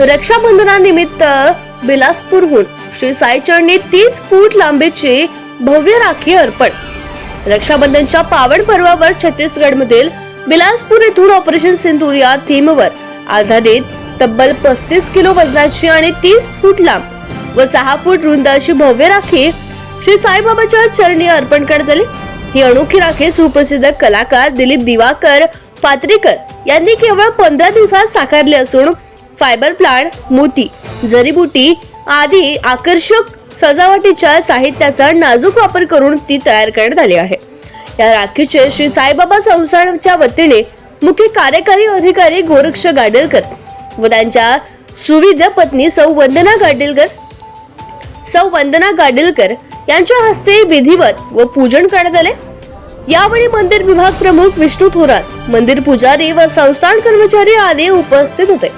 रक्षाबंधनानिमित्त बिलासपूरहून श्री साई चरणी तीस फूट लांबीची भव्य राखी अर्पण. रक्षाबंधनच्या पावन पर्वावर छत्तीसगड मधील बिलासपूर येथून ऑपरेशन सिंधूर या थीमवर आधारित तब्बल पस्तीस किलो वजनाची आणि तीस फूट लांब व सहा फूट रुंद अशी भव्य राखी श्री साईबाबाच्या चरणी अर्पण करण्यात आली. ही अनोखी राखी सुप्रसिद्ध कलाकार दिलीप दिवाकर पात्रेकर यांनी केवळ पंधरा दिवसात साकारली असून फायबर प्लांट मोती जरीबुटी आदी आकर्षक सजावटीच्या साहित्याचा नाजूक वापर करून ती तयार करण्यात आली आहे. या राखीचे श्री साईबाबा संस्थानच्या वतीने मुख्य कार्यकारी अधिकारी गोरक्ष गाडेलकर व त्यांच्या सुविद्य पत्नी सौ वंदना गाडेलकर सौ वंदना गाडेलकर यांच्या हस्ते विधिवत व पूजन करण्यात आले. यावेळी मंदिर विभाग प्रमुख विष्णू थोरात मंदिर पुजारी व संस्थान कर्मचारी आदी उपस्थित होते.